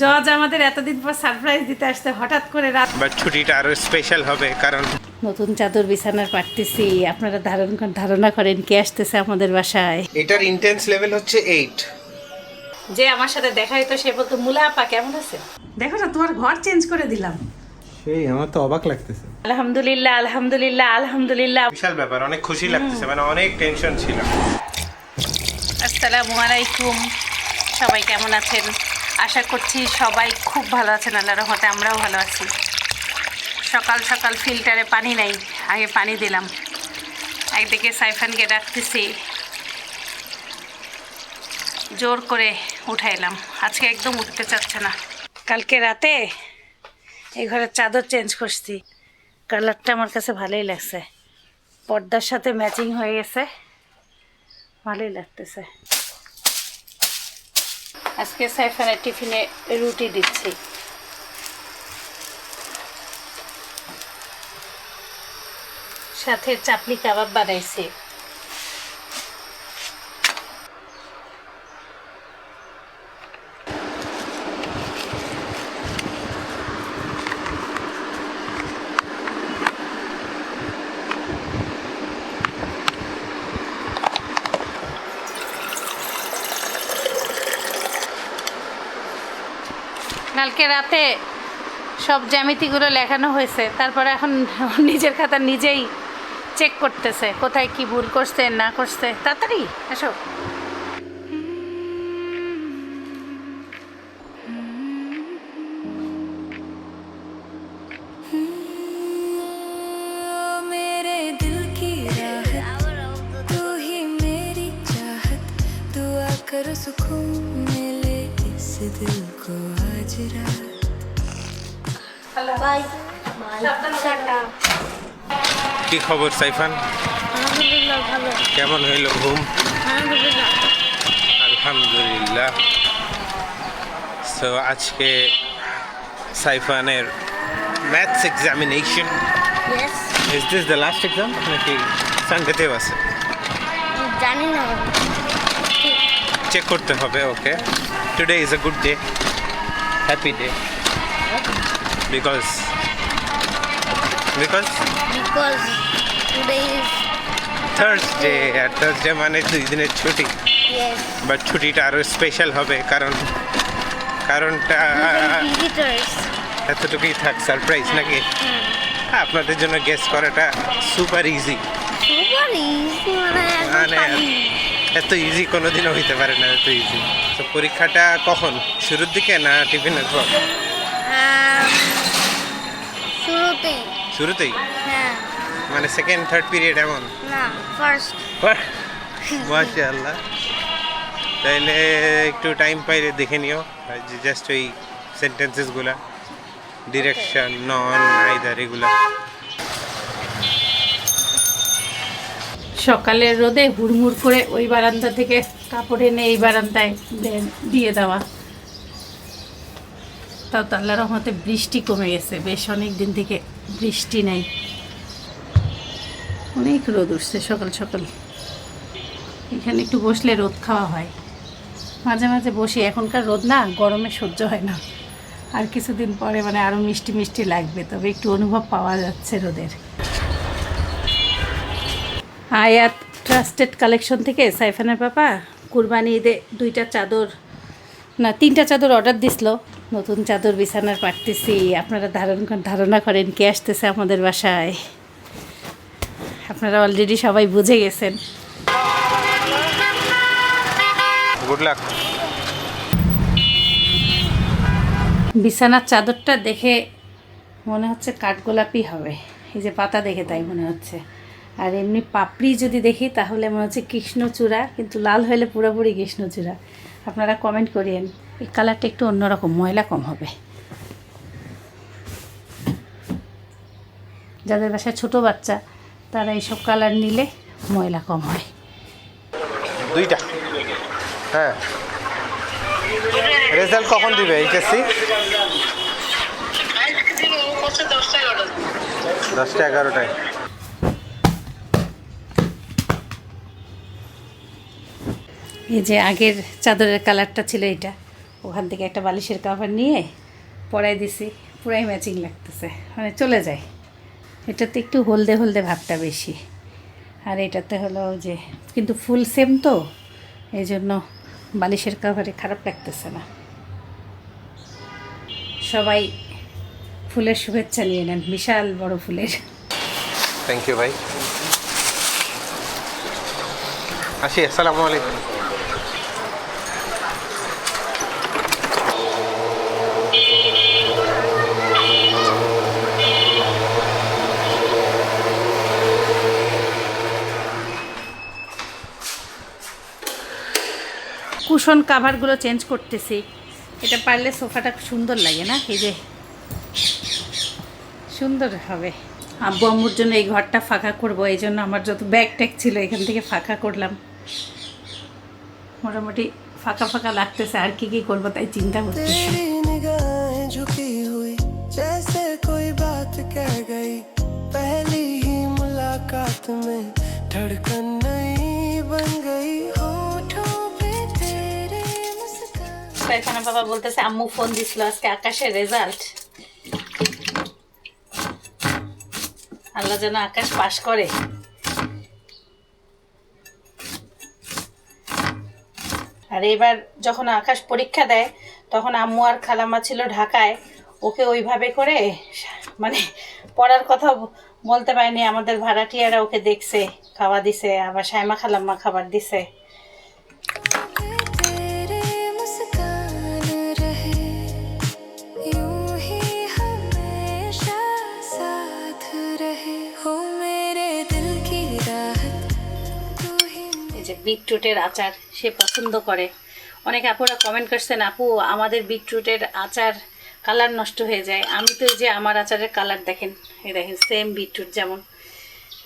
জজ আমাদের এতদিন পর সারপ্রাইজ দিতে আসতে হঠাৎ করে রাত বাট ছুটিটা আরও স্পেশাল হবে কারণ নতুন চাদর বিছানার পাঠতেছি আপনারা ধারণ ধারণা করেন কে আসতেছে আমাদের বাসায়। এটার ইন্টেন্স লেভেল হচ্ছে এইট যে আমার সাথে দেখা হইতো সে বলতো মুলা আপা কেমন আছে? দেখো না তোমার ঘর চেঞ্জ করে দিলাম। সেই আমার তো অবাক লাগতেছে। আলহামদুলিল্লাহ আলহামদুলিল্লাহ আলহামদুলিল্লাহ। বিশাল ব্যাপার অনেক খুশি লাগতেছে মানে অনেক টেনশন ছিল। আসসালামু আলাইকুম। সবাই কেমন আছেন? আশা করছি সবাই খুব ভালো আছেন, আল্লাহ রহমতে আমরাও ভালো আছি। সকাল সকাল ফিল্টারে পানি নাই, আগে পানি দিলাম। একদিকে সাইফানকে ডাকতেছি, জোর করে উঠাইলাম আজকে একদম উঠতে চাচ্ছে না। কালকে রাতে এই ঘরের চাদর চেঞ্জ করছি। কালারটা আমার কাছে ভালোই লাগছে। পর্দার সাথে ম্যাচিং হয়ে গেছে। ভালোই লাগতেছে। আজকে সাইফানের টিফিনে রুটি দিচ্ছি। সাথে চাপলি কাবাব বানাইছি। কালকে রাতে সব জ্যামিতিগুলো লেখানো হয়েছে। তারপরে এখন নিজের খাতা নিজেই চেক করতেছে, কোথায় কি ভুল করছে, না করছে। তাড়াতাড়ি, এসো। কি খবর সাইফান? কেমন হইল ঘুম? আলহামদুলিল্লাহ। সো আজকে সাইফানের maths examination is this the last exam নাকি সানডেতেও আছে? জানি না। চেক করতে হবে okay today is a good day happy day because because because today is Thursday R Thursday মানে দুই দিনের ছুটি। বাট ছুটিটা আরও স্পেশাল হবে কারণ কারণটা এতটুকুই থাক সারপ্রাইজ নাকি? হ্যাঁ, আপনাদের জন্য গেস করাটা সুপার ইজি সুপার ইজি মানে মানে। এত ইজি কোনোদিনও হইতে পারে না এত ইজি তো পরীক্ষাটা কখন? শুরুর দিকে না টিফিনের পর? শুরুতেই। শুরুতেই? হ্যাঁ। মানে সেকেন্ড থার্ড পিরিয়ড এমন? না ফার্স্ট মাশা আল্লাহ তাইলে একটু টাইম পাইলে দেখে নিও। জাস্ট ওই সেন্টেন্সেসগুলা ডিরেকশন নন আইদার এগুলা। সকালের রোদে হুড়মুড় করে ওই বারান্দা থেকে কাপড় এনে এই বারান্দায় দিয়ে দেওয়া। তাও তো আল্লাহ রহমতে বৃষ্টি কমে গেছে। বেশ অনেক দিন থেকে বৃষ্টি নেই। অনেক রোদ উঠছে সকাল সকাল। এখানে একটু বসলে রোদ খাওয়া হয়। মাঝে মাঝে বসি। এখনকার রোদ না, গরমে সহ্য হয় না। আর কিছুদিন পরে মানে আরও মিষ্টি মিষ্টি লাগবে, তবে একটু অনুভব পাওয়া যাচ্ছে রোদের। আয়াত ট্রাস্টেড কালেকশন থেকে সাইফানের পাপা কুরবানি ঈদে দুইটা চাদর, না, তিনটা চাদর অর্ডার দিছিল। নতুন চাদর বিছানার পাঠতেছি আপনারা ধারণ ধারণা করেন কে আসতেছে আমাদের বাসায়। আপনারা অলরেডি সবাই বুঝে গেছেন। গুড লাক বিছানার চাদরটা দেখে মনে হচ্ছে কাঠগোলাপি হবে। এই যে পাতা দেখে তাই মনে হচ্ছে। আর এমনি পাপড়ি যদি দেখি তাহলে মনে হচ্ছে কৃষ্ণচূড়া কিন্তু লাল হলে পুরোপুরি কৃষ্ণচূড়া। আপনারা কমেন্ট করিয়েন। এই কালারটা একটু অন্যরকম ময়লা কম হবে। যাদের বাসায় ছোট বাচ্চা তারা এইসব কালার নিলে ময়লা কম হয়। দুইটা। হ্যাঁ। রেজাল্ট কখন দিবে এইচএসসি? দশটা এগারোটায়। এই যে আগের চাদরের কালারটা ছিল এটা ওখান থেকে একটা বালিশের কাভার নিয়ে পরাই দিছি। পুরাই ম্যাচিং লাগতেছে। মানে চলে যায়। এটাতে একটু হলদে হলদে ভাবটা বেশি। আর এটাতে হলো যে, কিন্তু ফুল সেম তো। এই জন্য বালিশের কাভারে খারাপ লাগতেছে না। সবাই ফুলের শুভেচ্ছা নিয়ে নেন। বিশাল বড় ফুলের। থ্যাংক ইউ ভাই। আসি, আসসালামু আলাইকুম। কুশন কাভারগুলো চেঞ্জ করতেছি। এটা পারলে সোফাটা সুন্দর লাগে না? এই যে, সুন্দর হবে। আব্বু আম্মুর জন্য এই ঘরটা ফাঁকা করব, এই জন্য আমার যত ব্যাগ ট্যাগ ছিল এখান থেকে ফাঁকা করলাম। মোটামুটি ফাঁকা ফাঁকা লাগতেছে, আর কি কি করব তাই চিন্তা করতেছি तेरी পায়খানা বাবা বলতেছে, আম্মু ফোন দিছিল আজকে আকাশের রেজাল্ট আল্লাহ যেন আকাশ পাশ করে। আর এবার যখন আকাশ পরীক্ষা দেয়, তখন আম্মু আর খালামা ছিল ঢাকায়। ওকে ওইভাবে করে মানে পড়ার কথা বলতে পারিনি, আমাদের ভাড়াটিয়ারা ওকে দেখছে, খাওয়া দিছে, আবার সাইমা খালাম্মা খাবার দিছে। বিটরুটের আচার সে পছন্দ করে। অনেক আপুরা কমেন্ট করছেন, আপু, আমাদের বিটরুটের আচার কালার নষ্ট হয়ে যায়। আমি তো যে আমার আচারের কালার দেখেন, এই দেখেন সেম বিটরুট যেমন।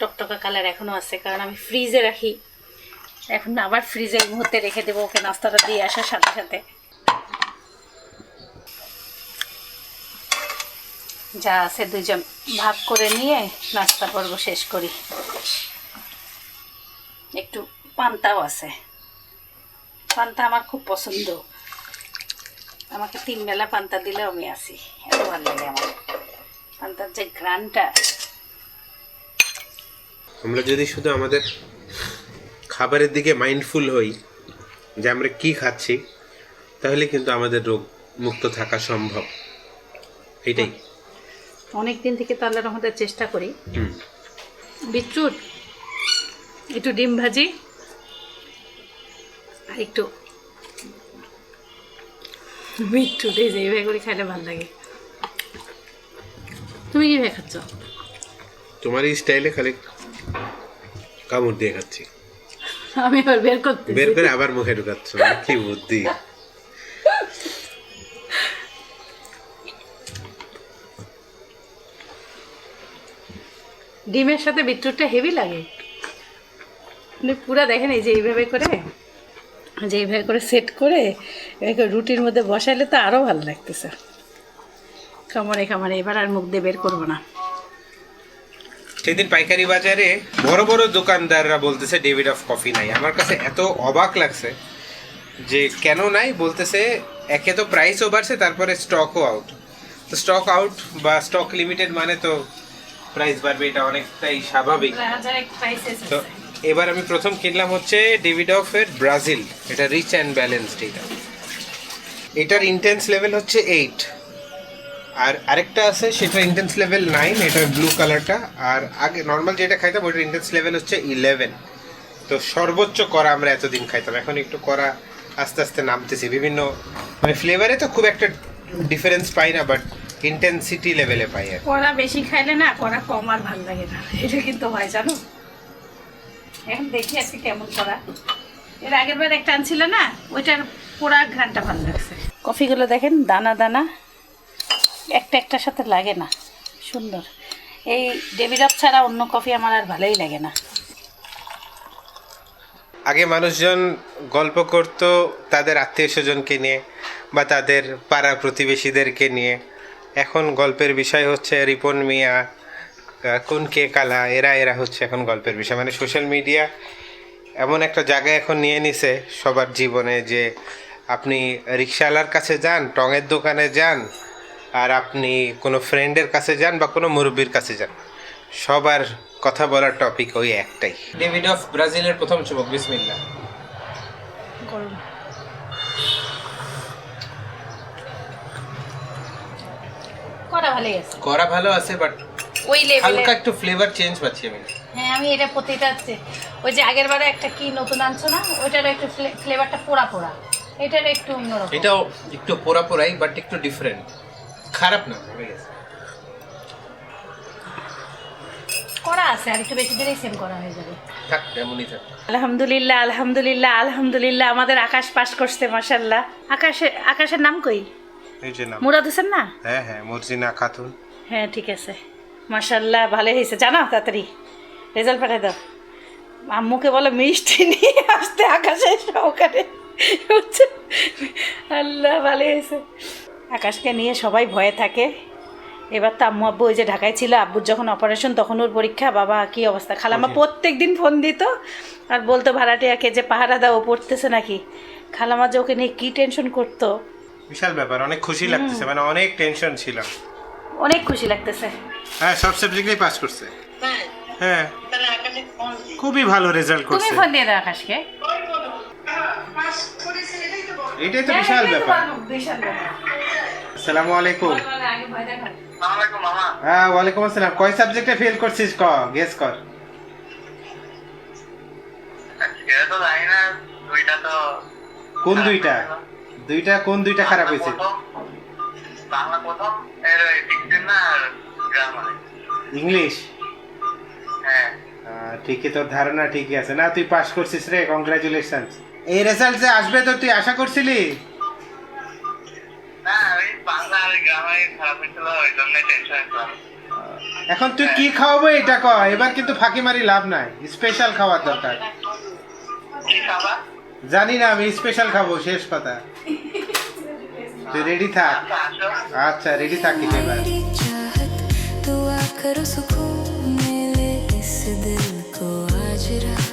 টকটকা কালার এখনও আছে, কারণ আমি ফ্রিজে রাখি। এখন আবার ফ্রিজে এই মুহূর্তে রেখে দেবো ওকে নাস্তাটা দিয়ে আসার সাথে সাথে। যা আছে দুজন ভাগ করে নিয়ে নাস্তা পর্ব শেষ করি। একটু পান্তাও আছে। পান্তা আমার খুব পছন্দ। আমাকে তিন বেলা পান্তা দিলেও আমি আসি এত ভালো লাগে আমার। পান্তার যে ঘ্রানটা আমরা যদি শুধু আমাদের খাবারের দিকে মাইন্ডফুল হই যে আমরা কি খাচ্ছি তাহলে কিন্তু আমাদের রোগ মুক্ত থাকা সম্ভব। এটাই অনেক দিন থেকে তো আল্লাহর রহমতের চেষ্টা করি। বিটরুট একটু ডিম ভাজি আর একটু এই যে এইভাবে করে খাইলে ভালো লাগে। তুমি কীভাবে খাচ্ছ? তোমার এই স্টাইলে খালি কামড় দিয়ে খাচ্ছি। আমি এবার বের করতে বের করে আবার মুখে ঢুকাচ্ছ কি বুদ্ধি। ডিমের সাথে বিটরুটটা হেভি লাগে। পুরা দেখেন এই যে এইভাবে করে। যে এইভাবে করে সেট করে এভাবে রুটির মধ্যে বসাইলে তো আরও ভালো লাগতেছে। কামড়ে কামড়ে এবার আর মুখ দিয়ে বের করব না। সেদিন পাইকারি বাজারে বড় বড় দোকানদাররা বলতেছে ডেভিড অফ কফি নাই। আমার কাছে এত অবাক লাগছে যে কেন নাই? বলতেছে একে তো প্রাইসও বাড়ছে তারপরে স্টকও আউট তো স্টক আউট বা স্টক লিমিটেড মানে তো প্রাইস বাড়বে এটা অনেকটাই স্বাভাবিক। তো এবার আমি প্রথম কিনলাম হচ্ছে ডেভিড অফ এর ব্রাজিল এটা রিচ অ্যান্ড ব্যালেন্সড এটা। এটার ইন্টেন্স লেভেল হচ্ছে এইট আর আরেকটা আছে, সেটা ইন্টেন্স লেভেল নাইন এটার ব্লু কালারটা আর আগে নর্মাল যেটা খাইতাম ওইটার ইন্টেন্স লেভেল হচ্ছে ইলেভেন তো সর্বোচ্চ করা আমরা এতদিন খাইতাম, এখন একটু করা আস্তে আস্তে নামতেছি। বিভিন্ন মানে ফ্লেভারে তো খুব একটা ডিফারেন্স পাই না বাট ইন্টেন্সিটি লেভেলে পাই আর কি। কড়া বেশি খাইলে না, কড়া কম আর ভালো লাগে না। এটা কিন্তু হয়, জানো? এখন দেখি আজকে কেমন করা। এর আগের বার একটা আনছিল না ওইটার পোড়া ঘ্রানটা ভালো লাগছে। কফিগুলো দেখেন দানা দানা একটা একটার সাথে লাগে না সুন্দর। এই ডেভিডপ ছাড়া অন্য কফি আমার আর ভালোই লাগে না। আগে মানুষজন গল্প করত তাদের আত্মীয় স্বজনকে নিয়ে বা তাদের পাড়া প্রতিবেশীদেরকে নিয়ে। এখন গল্পের বিষয় হচ্ছে রিপন মিয়া কোন কে কালা এরা এরা হচ্ছে এখন গল্পের বিষয়। মানে সোশ্যাল মিডিয়া এমন একটা জায়গায় এখন নিয়ে নিছে সবার জীবনে যে আপনি রিক্সাওয়ালার কাছে যান টঙের দোকানে যান আর আপনি কোনো ফ্রেন্ডের কাছে যান বা কোনো মুরব্বীর কাছে যান। সবার কথা বলার টপিক ওই একটাই। ডেভিড অফ ব্রাজিলের প্রথম চুমক বিসমিল্লা করা ভালো আছে বাট ওই লেভেলে হালকা একটু ফ্লেভার চেঞ্জ পাচ্ছি আমি। হ্যাঁ আমি এটা প্রতিটা ওই যে আগের বারে একটা কি নতুন আনছো না? ওইটার একটু ফ্লেভারটা পোড়া পোড়া। এটার একটু অন্যরকম। এটাও একটু পোড়া পোড়াই বাট একটু ডিফারেন্ট খারাপ না করা আছে আর একটু বেশি দিলেই সেম করা হয়ে যাবে। থাক এমনই থাক। আলহামদুলিল্লাহ আলহামদুলিল্লাহ আলহামদুলিল্লাহ আমাদের আকাশ পাস করছে মাসাল্লাহ আকাশে আকাশের নাম কই? এই যে নাম। মুরাদ হোসেন না? হ্যাঁ হ্যাঁ মর্জিনা খাতুন। হ্যাঁ ঠিক আছে। মাসাল্লাহ ভালো হয়েছে। জানো তাড়াতাড়ি রেজাল্ট পাঠাই দাও। আম্মুকে বলো মিষ্টি নিয়ে আসতে আকাশে সহকারে। হচ্ছে আল্লাহ ভালো হয়েছে। আকাশকে নিয়ে সবাই ভয়ে থাকে। এবার তো আম্মু আব্বু ওই যে ঢাকায় ছিল আব্বুর যখন অপারেশন তখন ওর পরীক্ষা। বাবা কি অবস্থা? খালাম্মা প্রত্যেক দিন ফোন দিত। আর বলতো ভাড়াটিয়াকে যে পাহারা দাও পড়তেছে নাকি? খালাম্মা যে ওকে নিয়ে কী টেনশন করতো? বিশাল ব্যাপার অনেক খুশি লাগতেছে মানে অনেক টেনশন ছিল। অনেক খুশি লাগতেছে। হ্যাঁ সব সাবজেক্টেই পাস করছে। হ্যাঁ। খুবই ভালো রেজাল্ট করছে। তুমি ফোন দিয়ে দাও আকাশকে। এটাই তো বিশাল ব্যাপার। বিশাল ব্যাপার। আসসালামু আলাইকুম। হ্যাঁ ওয়ালাইকুম আসসালাম। কয় সাবজেক্টে ফেল করছিস ক? গেস কর। সেটা তো জানি না দুইটা তো কোন দুইটা? দুইটা কোন দুইটা খারাপ হয়েছে? বাংলা প্রথম এর ডিকশন না গ্রামার ইংলিশ? হ্যাঁ। ঠিকই তোর ধারণা ঠিকই আছে। না তুই পাস করছিস রে কংগ্রাচুলেশন এই রেজাল্ট যে আসবে তো তুই আশা করছিলি? না ওই বাংলা আর গ্রামারে খারাপ হয়েছিল ওই জন্য টেনশন এখন তুই কি খাওয়াবো এটা ক? এবার কিন্তু ফাঁকি মারি লাভ নাই। স্পেশাল খাওয়ার দরকার। জানি না আমি স্পেশাল খাব শেষ কথা। তুই রেডি থাক আচ্ছা আসো আচ্ছা রেডি থাকিস এবার मेरी चाहत तू आकर सुकून मिले इस दिल को आज रात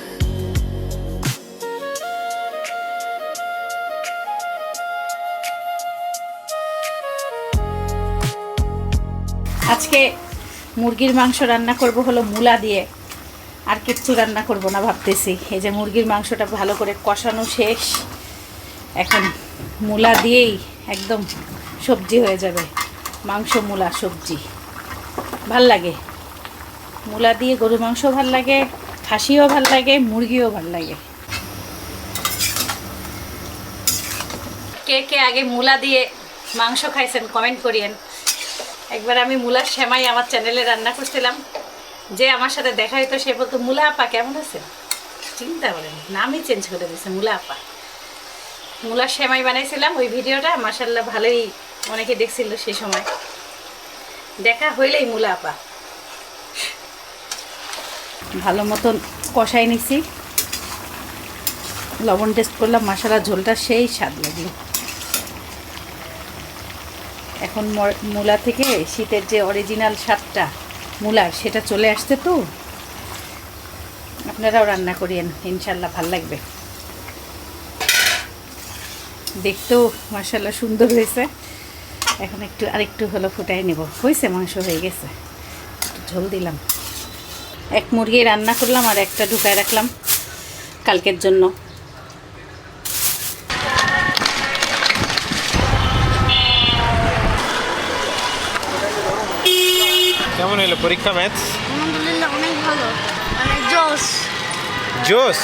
আজকে মুরগির মাংস রান্না করব হলো মূলা দিয়ে আর কিচ্ছু রান্না করব না ভাবতেছি এই যে মুরগির মাংসটা ভালো করে কষানো শেষ এখন মূলা দিয়েই একদম সবজি হয়ে যাবে। মাংস, মূলা, সবজি। ভালো লাগে। মূলা দিয়ে গরু মাংস ভালো লাগে, খাসিও ভালো লাগে, মুরগিও ভালো লাগে। কে কে আগে মূলা দিয়ে মাংস খাইছেন কমেন্ট করিয়েন। একবার আমি মূলার সেমাই আমার চ্যানেলে রান্না করছিলাম। যে আমার সাথে দেখা হতো সে বলতো, মূলা আপা, কেমন আছে চিন্তা করেন, নামই চেঞ্জ করে দিয়েছে মূলা আপা। মূলার সেমাই বানাইছিলাম, ওই ভিডিওটা মাসাল্লাহ ভালোই অনেকে দেখছিল সেই সময়। দেখা হইলেই মূলা আপা। ভালো মতন কষাই নিছি। লবণ টেস্ট করলাম মশলা ঝোলটা সেই স্বাদ লাগল। এখন মূলা থেকে শীতের যে অরিজিনাল স্বাদটা, মূলার, সেটা চলে আসছে তো। আপনারাও রান্না করিয়েন ইনশাল্লাহ ভালো লাগবে। দেখতেও মাসাল্লাহ সুন্দর হয়েছে। এখন একটু আরেকটু হলো ফুটাই নেব। হয়েছে মাংস হয়ে গেছে। একটু ঝোল দিলাম। এক মুরগি রান্না করলাম আর একটা ঢুকায় রাখলাম কালকের জন্য। কেমন হলো পরীক্ষা ম্যাথ? আলহামদুলিল্লাহ অনেক ভালো। মানে জোস জোস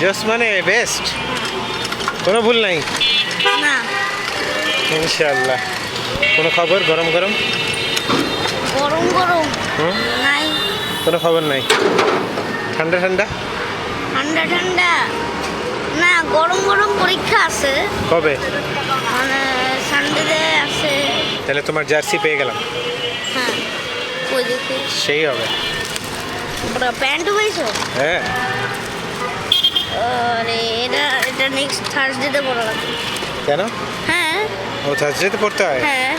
জোস মানে বেস্ট কোনো ভুল নাই? না। ইনশাল্লাহ কোনো খবর? গরম গরম? গরম গরম। হুম? নাই। কোনো খবর নাই? ঠান্ডা ঠান্ডা? ঠান্ডা ঠান্ডা। না গরম গরম পরীক্ষা আছে। কবে? মানে সানডেতে আছে। তাহলে তোমার জার্সি পেয়ে গেলাম। হ্যাঁ ওই দেখে সেই হবে। প্যান্ট হয়েছো হ্যাঁ। আরে এটা এটা নেক্সট থার্সডেতে পড়া লাগবে। কেন? হ্যাঁ। ও থার্সডেতে পড়তে হয়? হ্যাঁ।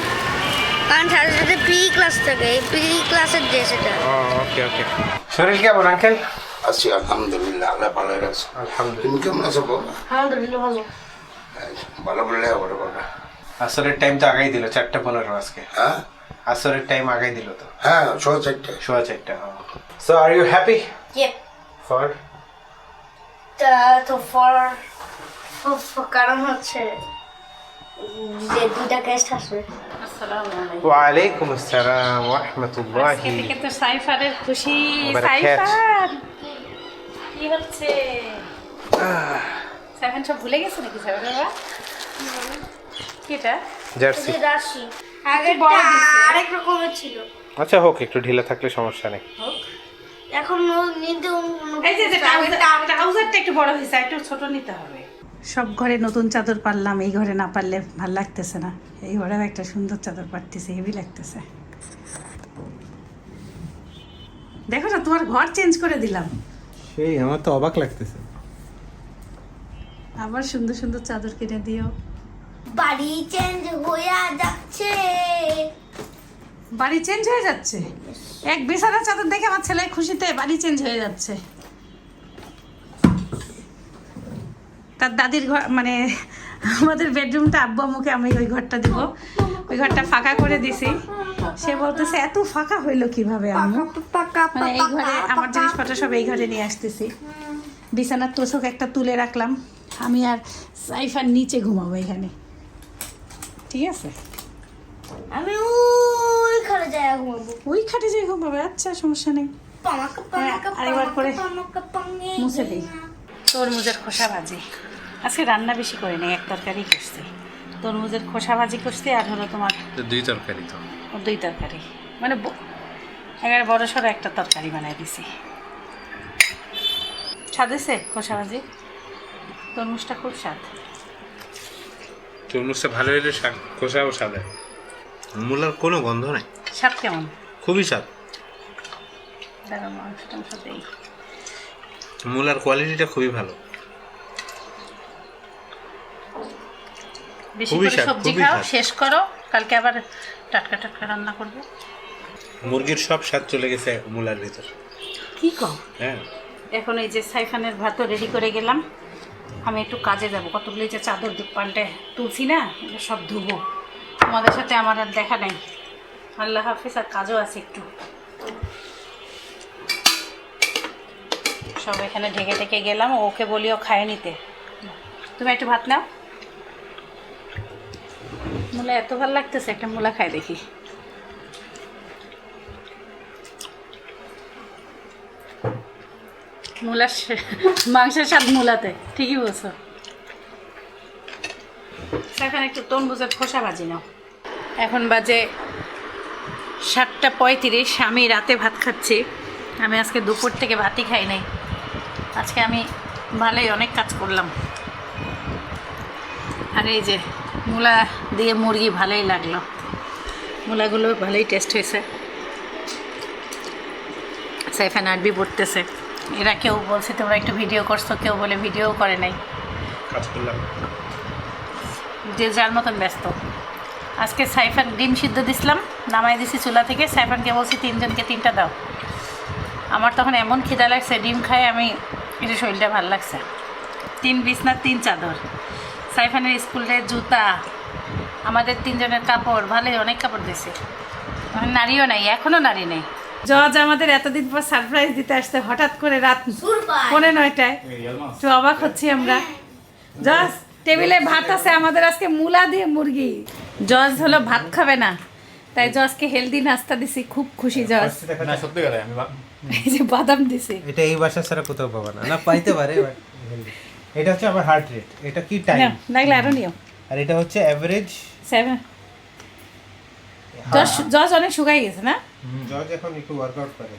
কারণ থার্সডেতে পি ক্লাস থাকে পি ক্লাসের ড্রেস এটা ওকে ওকে শরীর কেমন আঙ্কেল আছি আলহামদুলিল্লাহ আল্লাহ ভালো রাখছে আলহামদুলিল্লাহ। তুমি কেমন আছো বলো আলহামদুলিল্লাহ ভালো। ভালো বললে বড় কথা আসরের টাইম তো আগাই দিল চারটা পনেরো আজকে। হ্যাঁ? আসরের টাইম আগাই দিল তো। হ্যাঁ ছ চারটে। সোয়া চারটা so are you happy for তা তো কারণ হচ্ছে যে দুইটা গেস্ট আসবে। ওয়ালাইকুম আসসালাম ওয়া রাহমাতুল্লাহি থেকে তো সাইফারের খুশি সাইফার! কি হচ্ছে? সাইফান সব ভুলে গেছে নাকি সাইফার বাবা? কিটা জার্সি। রাশি আগেরটা আরেক রকমের ছিল। আচ্ছা হোক একটু ঢিলা থাকলে সমস্যা নেই। এখন ও এই যে যে ট্রাউজারটা একটু বড় হয়েছে একটু ছোট নিতে হবে। সব ঘরে নতুন চাদর পারলাম এই ঘরে না পারলে ভালো লাগতেছে না। এই ঘরেও একটা সুন্দর চাদর পারতেছে হেভি লাগতেছে। দেখো না তোমার ঘর চেঞ্জ করে দিলাম। সেই আমার তো অবাক লাগতেছে। আবার সুন্দর সুন্দর চাদর কিনে দিও। বাড়ি চেঞ্জ হয়ে যাচ্ছে। বাড়ি চেঞ্জ হয়ে যাচ্ছে। এক বিছানা চাদর দেখে আমার ছেলে খুশিতে বাড়ি চেঞ্জ হয়ে যাচ্ছে। তার দাদির ঘর মানে আমাদের বেডরুমটা আব্বু আম্মুকে আমি ওই ঘরটা দিব। ওই ঘরটা ফাঁকা করে দিছি। সে বলতেছে, এত ফাঁকা হইল কীভাবে আম্মু? মানে এই ঘরে আমার জিনিসপত্র সব এই ঘরে নিয়ে আসতেছি। বিছানার তোষক একটা তুলে রাখলাম। আমি আর সাইফার নিচে ঘুমাবো এখানে। ঠিক আছে? আমি ঘরে যাই ঘুমাবো। ওই খাটে যে ঘুমাবে আচ্ছা সমস্যা নেই। পামাকা পামাকা আরেকবার করে মুছে দিই। তরমুজের খোসা ভাজি। আজকে রান্না বেশি করে নেই এক তরকারি করছি। তরমুজের খোসা ভাজি করছি আর হলো তোমার দুই তরকারি তো। দুই তরকারি। মানে একেবারে বড় সড়ো একটা তরকারি বানাই দিছি। স্বাদ হয়েছে খোসা ভাজি? তরমুজটা খুব স্বাদ। তরমুজটা ভালো হলে খোসাও সাদা মূলার কোনো গন্ধ নাই। স্বাদ কেমন? খুবই স্বাদ। মূলার কোয়ালিটিটা খুবই ভালো। বেশি করে সবজি খাও শেষ করো। কালকে আবার টাটকা টাটকা রান্না করবে। মুরগির সব স্বাদ চলে গেছে মূলার ভিতর। কি কম হ্যাঁ। এখন এই যে সাইফানের ভাতও রেডি করে গেলাম। আমি একটু কাজে যাব। কতগুলি যে চাদর দু- পাল্টে তুলছি না সব ধুবো। তোমাদের সাথে আমার আর দেখা নেই। আল্লাহ হাফিজ, আর কাজও আছে একটু। সব এখানে ঢেকে ঢেকে গেলাম, ওকে বলিও খায় নিতে। তুমি একটু ভাত নাও। মূলা, এত ভালো লাগতেছে, একটা মূলা খায় দেখি। মূলার মাংসের স্বাদ মূলাতে, ঠিকই বলছো। এখন একটু তরমুজের খোসা ভাজি নাও। এখন বাজে সাতটা পঁয়ত্রিশ আমি রাতে ভাত খাচ্ছি। আমি আজকে দুপুর থেকে ভাতই খাই নাই। আজকে আমি ভালোই অনেক কাজ করলাম। আর এই যে মূলা দিয়ে মুরগি ভালোই লাগল। মূলাগুলো ভালোই টেস্ট হয়েছে। সাইফান আরবি পড়তেছে। এরা কেউ বলছে তোমরা একটু ভিডিও করছ? কেউ বলে ভিডিও করে নাই। কাজ করলাম। যে যার মতন ব্যস্ত। আজকে সাইফান ডিম সিদ্ধ দিছিলাম। নামাই দিছি চুলা থেকে সাইফানকে বলছি তিনজনকে তিনটা দাও। আমার তখন এমন খিদা লাগছে ডিম খাই আমি একটু শরীরটা ভালো লাগছে। তিন বিছনার তিন চাদর। সাইফানের স্কুলের জুতা আমাদের তিনজনের কাপড় ভালোই অনেক কাপড় দিছে এখন নারীও নাই এখনও নারী নেই। জজ আমাদের এতদিন পর সারপ্রাইজ দিতে আসতে হঠাৎ করে রাত পৌনে নয়টায়। তো অবাক হচ্ছি আমরা। জজ টেবিলে ভাত আছে আমাদের আজকে মূলা দিয়ে মুরগি। জজ হলো ভাত খাবে না। তাই জজকে হেলদি নাস্তা দিছি খুব খুশি জজ না সত্যি করে আমি এই যে বাদাম দিছি। এটা এই বাসা ছাড়া কোথাও পাবো না। না পাইতে পারে এটা হচ্ছে আমার হার্ট রেট এটা কি টাইম নাও, লাগলে আরও নিও। আর এটা হচ্ছে অ্যাভারেজ সেভেন জজ জজ অনেক শুকাই গেছে না? জজ এখন একটু ওয়ার্কআউট করে।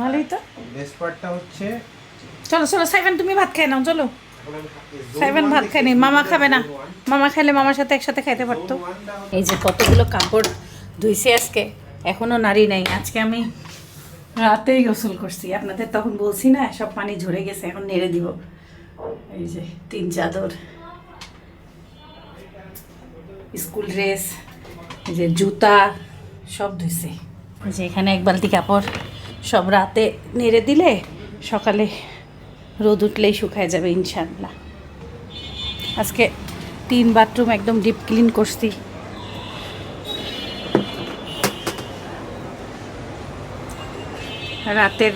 ভালোই তো। বেস্ট পার্টটা হচ্ছে চলো চলো সাইভেন তুমি ভাত খেয়ে নাও চলো। সাইভেন ভাত খাই খায়নি মামা খাবে না। মামা খাইলে মামার সাথে একসাথে খাইতে পারতো। এই যে কতগুলো কাপড় ধুইছে আজকে। এখনও নারী নাই। আজকে আমি রাতেই গোসল করছি। আপনাদের তখন বলছি না, সব পানি ঝরে গেছে, এখন নেড়ে দিব। এই যে, তিন চাদর, স্কুল ড্রেস, এই যে জুতা, সব ধুইছে। যে এখানে এক বালতি কাপড়, সব রাতে নেড়ে দিলে সকালে রোদ উঠলেই শুকায় যাবে ইনশাল্লাহ আজকে ল্যাট্রিন বাথরুম একদম ডিপ ক্লিন করছি। রাতের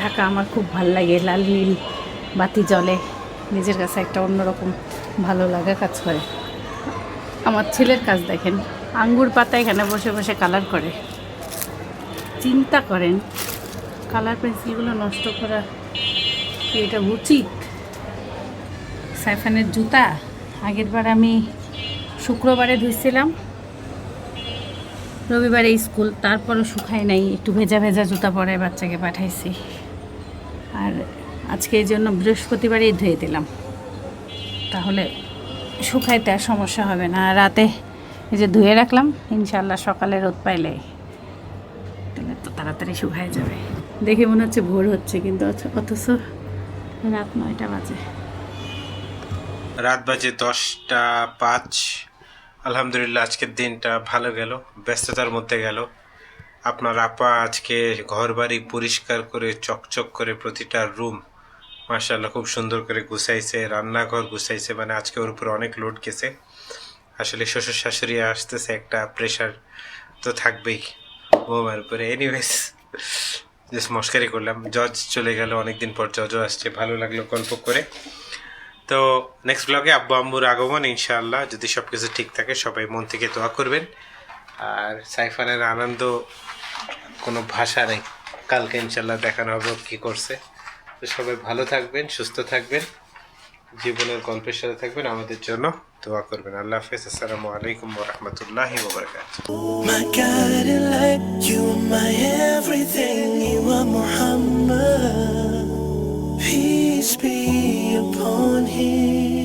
ঢাকা আমার খুব ভালো লাগে, লাল নীল, বাতি জলে নিজের কাছে একটা অন্যরকম ভালো লাগা কাজ করে। আমার ছেলের কাজ দেখেন, আঙ্গুর পাতা এখানে বসে বসে কালার করে। চিন্তা করেন, কালার পেন্সিলগুলো নষ্ট করা কি এটা উচিত? সাইফানের জুতা আগের বার আমি শুক্রবারে ধুইছিলাম রবিবারে স্কুল, তারপরও শুকায় নাই, একটু ভেজা ভেজা জুতা পরে বাচ্চাকে পাঠাইছি। আর আজকে এই জন্য বৃহস্পতিবারেই ধুয়ে দিলাম। তাহলে শুকাইতে আর সমস্যা হবে না। রাতে এই যে ধুয়ে রাখলাম ইনশাল্লাহ সকালে রোদ পাইলে তাহলে তো তাড়াতাড়ি শুকায় যাবে। দেখে মনে হচ্ছে ভোর হচ্ছে, কিন্তু অথ- অথচ রাত নয়টা বাজে। রাত বাজে দশটা পাঁচ। আলহামদুলিল্লাহ, আজকের দিনটা ভালো গেল, ব্যস্ততার মধ্যে গেল। আপনার আপা আজকে ঘর বাড়ি পরিষ্কার করে, চকচক করে প্রতিটা রুম মার্শাল্লাহ খুব সুন্দর করে গুছাইছে, রান্নাঘর গুছাইছে মানে আজকে ওর উপর অনেক লোড গেছে। আসলে শ্বশুর শাশুড়ি আসতেছে, একটা প্রেশার তো থাকবেই বৌমার উপরে। এনিওয়েজ জাস্ট মস্কারি করলাম। জজ চলে গেল, অনেকদিন পর জজও আসছে, ভালো লাগল গল্প করে। তো নেক্সট ব্লগে আব্বু আম্মুর আগমন, ইনশাআল্লাহ। যদি সব কিছু ঠিক থাকে, সবাই মন থেকে দোয়া করবেন। আর সাইফানের আনন্দ কোনো ভাষা নেই। কালকে ইনশাল্লাহ দেখানো হবে কী করছে। তো সবাই ভালো থাকবেন, সুস্থ থাকবেন, জীবনের গল্পের সাথে থাকবেন, আমাদের জন্য দোয়া করবেন। আল্লাহ হাফেজ। আসসালামু আলাইকুম Muhammad. Peace be upon him.